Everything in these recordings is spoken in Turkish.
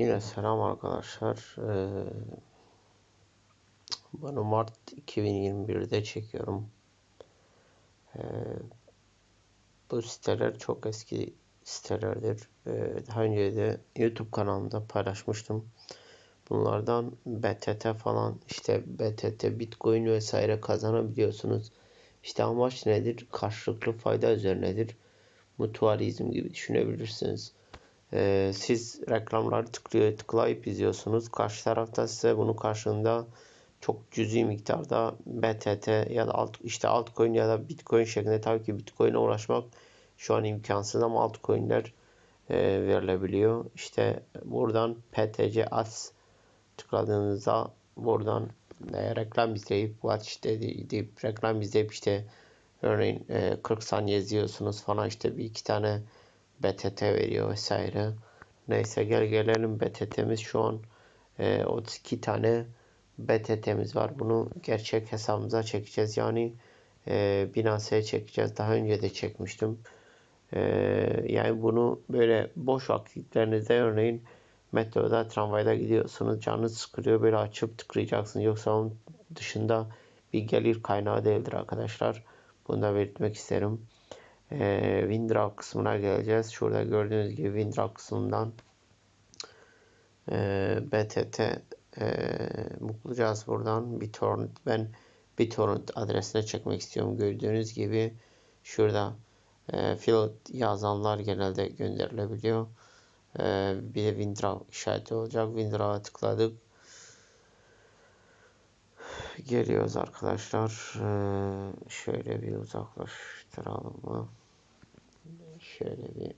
Yine selam arkadaşlar. Ee, bunu Mart 2021'de çekiyorum. Ee, bu siteler çok eski sitelerdir. Ee, daha önce de YouTube kanalımda paylaşmıştım. Bunlardan BTT falan işte BTT, Bitcoin vesaire kazanabiliyorsunuz. İşte amaç nedir? Karşılıklı fayda üzerinedir. Mutualizm gibi düşünebilirsiniz. Ee, siz reklamları tıklıyor, tıklayıp izliyorsunuz. Karşı tarafta size bunun karşılığında çok cüzi miktarda BTT ya da alt, işte altcoin ya da bitcoin şeklinde tabii ki bitcoin'e ulaşmak şu an imkansız ama altcoin'ler e, verilebiliyor. İşte buradan PTC as tıkladığınızda buradan e, reklam izleyip watch dedi, deyip reklam izleyip işte örneğin e, 40 saniye izliyorsunuz falan işte bir iki tane BTT veriyor vesaire. Neyse gel gelelim BTT'miz şu an e, 32 tane BTT'miz var. Bunu gerçek hesabımıza çekeceğiz. Yani e, Binance'ye çekeceğiz. Daha önce de çekmiştim. E, yani bunu böyle boş vakitlerinizde örneğin metroda, tramvayda gidiyorsunuz. Canınız sıkılıyor. Böyle açıp tıklayacaksınız. Yoksa onun dışında bir gelir kaynağı değildir arkadaşlar. Bunu da belirtmek isterim e, Windraw kısmına geleceğiz. Şurada gördüğünüz gibi Windraw kısmından e, BTT e, bulacağız buradan. BitTorrent ben BitTorrent adresine çekmek istiyorum. Gördüğünüz gibi şurada e, field yazanlar genelde gönderilebiliyor. E, bir de Windraw işareti olacak. Windraw'a tıkladık. Geliyoruz arkadaşlar. Ee, şöyle bir uzaklaştıralım mı? Şöyle bir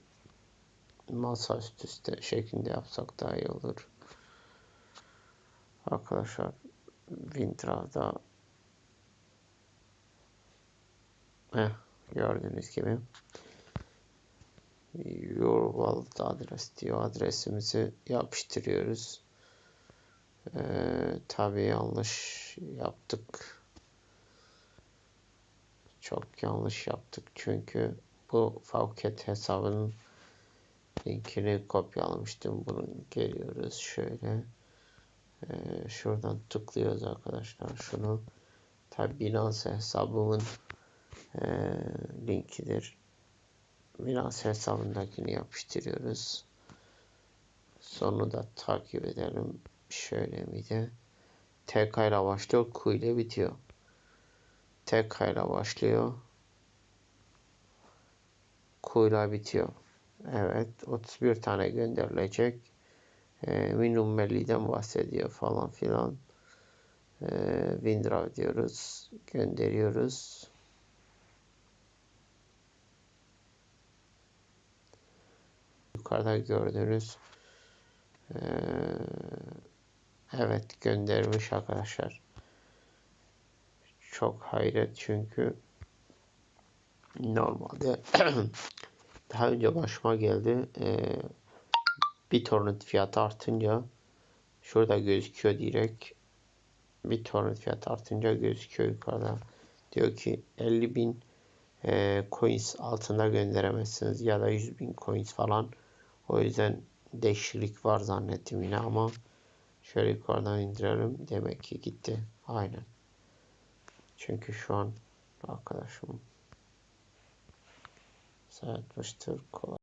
masa üst üste şeklinde yapsak daha iyi olur. Arkadaşlar Windraw'da Heh, gördüğünüz gibi your wallet adres diyor adresimizi yapıştırıyoruz. Ee, tabii yanlış yaptık. Çok yanlış yaptık çünkü bu Favket hesabının linkini kopyalamıştım. Bunu geliyoruz şöyle. Ee, şuradan tıklıyoruz arkadaşlar. Şunu tabi Binance hesabımın e, linkidir. Binance hesabındakini yapıştırıyoruz. Sonu da takip edelim. Şöyle miydi? TK ile başlıyor. Q ile bitiyor. TK ile başlıyor. Q bitiyor. Evet. 31 tane gönderilecek. E, minimum belli'den bahsediyor falan filan. E, Windraw diyoruz. Gönderiyoruz. Yukarıda gördüğünüz e, evet göndermiş arkadaşlar. Çok hayret çünkü normalde daha önce başıma geldi. Ee, bir torrent fiyatı artınca şurada gözüküyor direkt. Bir torrent fiyatı artınca gözüküyor yukarıda. Diyor ki 50 bin e, coins altında gönderemezsiniz ya da 100 bin coins falan. O yüzden değişiklik var zannettim yine ama şöyle yukarıdan indirelim. Demek ki gitti. Aynen. Çünkü şu an arkadaşım sayatmıştır. Kod